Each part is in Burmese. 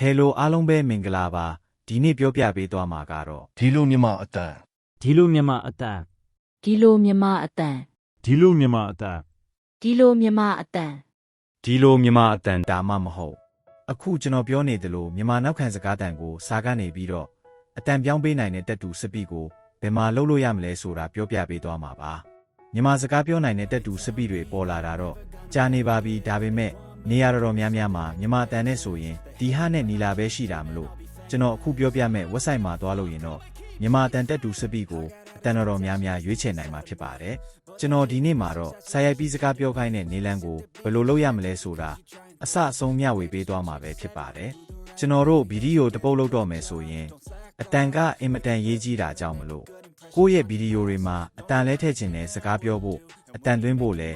ဟယ်လိုအားလုံးပဲမင်္ဂလာပါဒီနေ့ပြောပြပေးသွားမှာကတော့ဒီလိုမြန်မာအတန်ဒီလိုမြန်မာအတန်ဒီလိုမြမအတန်ဒီလိုမြန်မာအတန်ဒီလိုမြမအတန်ဒီလိုမြန်မာအတန်တာမှမဟုတ် အခုကျွန်တော်ပြောနေသလိုမြန်မာနောက်ခံစကားတန်ကိုစာကနေပြီးတော့အတန်ပြောင်းပေးနိုင်တဲ့တက်တူစပီကိုဘယ်မှာလုပ်လို့ရမလဲဆိုတာပြောပြပေးသွားမှာပါမြန်မာစကားပြောနိုင်တဲ့တက်တူစပီတွေပေါ်လာတာတော့ကြာနေပါပြီဒါပေမဲ့ နေရာတော်တော်များများမှာမြန်မာအတန်နဲ့ဆိုရင်ဒီဟာနဲ့နီလာပဲရှိတာမလို့ကျွန်တော်အခုပြောပြမဲ့ website မှာသွားလို့ရင်တော့မြန်မာအတန်တက်တူစပီကိုအတန်တော်တော်များများရွေးချယ်နိုင်မှာဖြစ်ပါတယ်ကျွန်တော်ဒီနေ့မှာတော့ဆာရိုက်ပြီးစကားပြောခိုင်းတဲ့နေလန်းကိုဘယ်လိုလုပ်ရမလဲဆိုတာအစအဆုံးမျှဝေပေးသွားမှာပဲဖြစ်ပါတယ်ကျွန်တော်တို့ဗီဒီယိုတစ်ပုတ်လုပ်တော့မယ်ဆိုရင်အတန်ကအင်မတန်ရေးကြီးတာကြောင့်မလို့ကိုယ့်ရဲ့ဗီဒီယိုတွေမှာအတန်လဲထည့်ခြင်းနဲ့စကားပြောဖို့အတန်သွင်းဖို့လဲ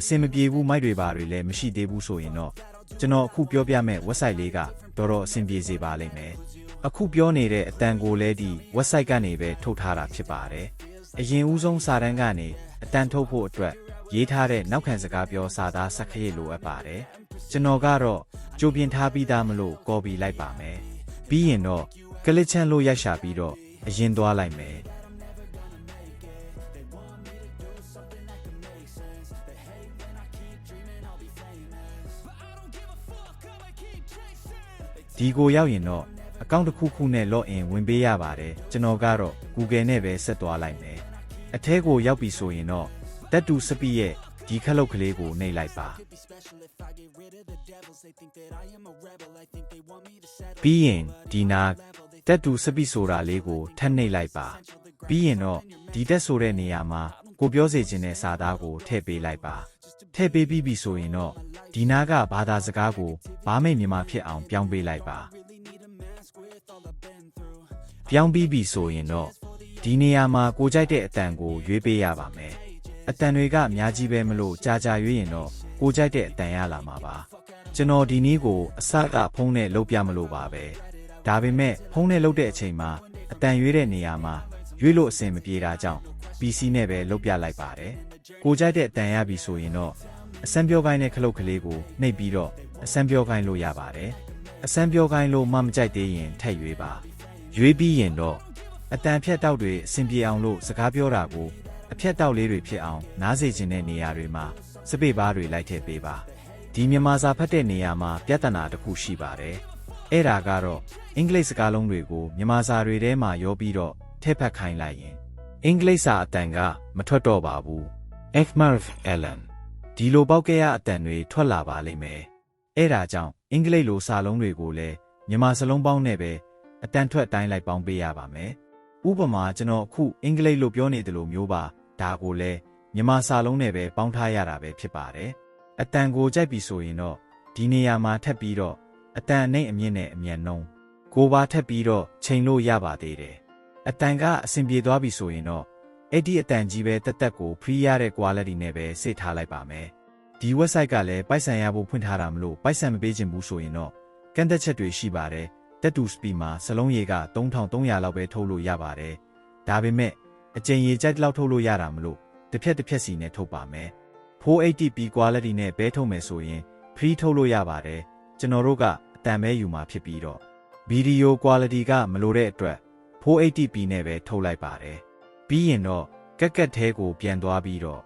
အဆင်မပြေဘူးမိုက်တွေပါတွေလည်းမရှိသေးဘူးဆိုရင်တော့ကျွန်တော်အခုပြောပြမဲ့ website လေးကတော်တော်အဆင်ပြေစေပါလိမ့်မယ်အခုပြောနေတဲ့အတန်ကိုလဲဒီ website ကနေပဲထုတ်ထားတာဖြစ်ပါတယ်အရင်ဦးဆုံးစာတန်းကနေအတန်ထုတ်ဖို့အတွက်ရေးထားတဲ့နောက်ခံစကားပြောစာသားစက္ခရိတ်လိုအပ်ပါတယ်ကျွန်တော်ကတော့ကြိုပြင်ထားပြီးသားမလို့ကော်ပီလိုက်ပါမယ်ပြီးရင်တော့ကလစ်ချန်လို့ရိုက်ရှာပြီးတော့အရင်သွားလိုက်မယ် ဒီကိုရောက်ရင်တော့အကောင့်တစ်ခုခုနဲ့ login ဝင်ပေးရပါတယ်ကျွန်တော်ကတော့ Google နဲ့ပဲဆက်သွားလိုက်မယ်အထဲကိုရောက်ပြီဆိုရင်တော့တက်တူစပီရဲ့ဒီခက်လုတ်ကလေးကိုနှိပ်လိုက်ပါပြီးရင်ဒီနာတက်တူစပီဆိုတာလေးကိုထပ်နှိပ်လိုက်ပါပြီးရင်တော့ဒီတက်ဆိုတဲ့နေရာမှာကိုပြောစေချင်တဲ့စာသားကိုထည့်ပေးလိုက်ပါထည့်ပေးပြီးပြီဆိုရင်တော့ဒီနာကဘာသာစကားကို ဘာမိတ်မြန်မာဖြစ်အောင်ပြောင်းပေးလိုက်ပါပြောင်းပြီးပြီဆိုရင်တော့ဒီနေရာမှာကိုကြိုက်တဲ့အတန်ကိုရွေးပေးရပါမယ်အတန်တွေကအများကြီးပဲမလို့ကြာကြာရွေးရင်တော့ကိုကြိုက်တဲ့အတန်ရလာမှာပါကျွန်တော်ဒီနည်းကိုအစကဖုံးနဲ့လုပ်ပြမလို့ပါပဲဒါပေမဲ့ဖုံးနဲ့လုပ်တဲ့အချိန်မှာအတန်ရွေးတဲ့နေရာမှာရွေးလို့အဆင်မပြေတာကြောင့် PC နဲ့ပဲလုပ်ပြလိုက်ပါတယ်ကိုကြိုက်တဲ့အတန်ရပြီဆိုရင်တော့အစမ်းပြောခိုင်းတဲ့ခလုတ်ကလေးကိုနှိပ်ပြီးတော့ အစမ်းပြောခိုင်းလို့ရပါတယ်အစမ်းပြောခိုင်းလို့မမကြိုက်သေးရင်ထည့်ရွေးပါရွေးပြီးရင်တော့အတန်ဖြတ်တောက်တွေအဆင်ပြေအောင်လို့စကားပြောတာကိုအဖြတ်တောက်လေးတွေဖြစ်အောင်နားစေခြင်းတဲ့နေရာတွေမှာစပိတ်ပါးတွေလိုက်ထည့်ပေးပါဒီမြန်မာစာဖတ်တဲ့နေရာမှာပြဿနာတစ်ခုရှိပါတယ်အဲ့ဒါကတော့အင်္ဂလိပ်စကားလုံးတွေကိုမြန်မာစာတွေထဲမှာရောပြီးတော့ထည့်ဖတ်ခိုင်းလိုက်ရင်အင်္ဂလိပ်စာအတန်ကမထွက်တော့ပါဘူး Ekmarf Allen ဒီလိုပေါက်ကြရအတန်တွေထွက်လာပါလိမ့်မယ် အဲ့ဒါကြောင့်အင်္ဂလိပ်လိုစာလုံးတွေကိုလည်းမြန်မာစလုံးပေါင်းနဲ့ပဲအတန်ထွက်တိုင်းလိုက်ပေါင်းပေးရပါမယ်ဥပမာကျွန်တော်အခုအင်္ဂလိပ်လိုပြောနေတယ်လို့မျိုးပါဒါကိုလည်းမြန်မာစာလုံးနဲ့ပဲပေါင်းထားရတာပဲဖြစ်ပါတယ်အတန်ကိုကြိုက်ပြီဆိုရင်တော့ဒီနေရာမှာထပ်ပြီးတော့အတန်အနှိမ့်အမြင့်နဲ့အမြန်နှုံးကိုပါထပ်ပြီးတော့ချိန်လို့ရပါသေးတယ်အတန်ကအဆင်ပြေသွားပြီဆိုရင်တော့အဲ့ဒီအတန်ကြီးပဲတက်တက်ကို free ရတဲ့ quality နဲ့ပဲစိတ်ထားလိုက်ပါမယ် ဒီ website ကလည်းပိုက်ဆံရဖို့ဖွင့်ထားတာမလို့ပိုက်ဆံမပေးချင်ဘူးဆိုရင်တော့ကန့်သက်ချက်တွေရှိပါတယ်တက်တူ speed မှာစလုံးရေက3300လောက်ပဲထုတ်လို့ရပါတယ်ဒါပေမဲ့အကျဉ်ရေကြိုက်လောက်ထုတ်လို့ရတာမလို့တစ်ဖြက်တစ်ဖြက်စီနဲ့ထုတ်ပါမယ် 480p quality နဲ့ဘဲထုတ်မယ်ဆိုရင် free ထုတ်လို့ရပါတယ်ကျွန်တော်တို့ကအတန်ပဲယူมาဖြစ်ပြီးတော့ video quality ကမလိုတဲ့အတွက် 480p နဲ့ပဲထုတ်လိုက်ပါတယ်ပြီးရင်တော့ကက်ကက်သေးကိုပြန်သွားပြီးတော့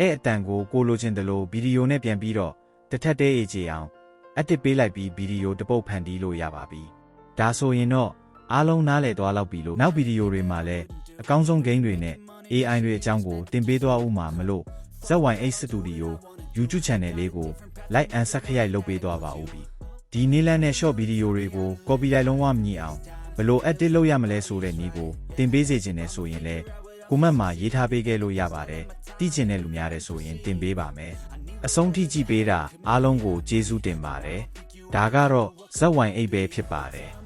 အဲ့အတန်ကိုကိုလိုချင်တယ်လို့ဗီဒီယိုနဲ့ပြန်ပြီးတော့တစ်ထက်သေးအေးချေအောင်အတစ်ပေးလိုက်ပြီးဗီဒီယိုတစ်ပုတ်ဖန်တီးလို့ရပါပြီဒါဆိုရင်တော့အားလုံးနားလည်သွားလောက်ပြီလို့နောက်ဗီဒီယိုတွေမှာလည်းအကောင်းဆုံး game တွေနဲ့ AI တွေအကြောင်းကိုတင်ပေးသွားဦးမှာမလို့ ZY8 Studio YouTube Channel လေးကို like and subscribe လုပ်ပေးသွားပါဦးပြီဒီနည်းလမ်းနဲ့ short ဗီဒီယိုတွေကို copyright လုံးဝမမြည်အောင်ဘယ်လို edit လုပ်ရမလဲဆိုတဲ့နည်းကိုတင်ပေးစေခြင်းနဲ့ဆိုရင်လည်း ကိုမတ်မှာရေးထားပေးခဲ့လို့ရပါတယ်တည်ကျင်တဲ့လူများတဲ့ဆိုရင်တင်ပေးပါမယ်အဆုံးထိကြည့်ပေးတာအားလုံးကိုကျေးဇူးတင်ပါတယ်ဒါကတော့ ZY8 ပဲဖြစ်ပါတယ်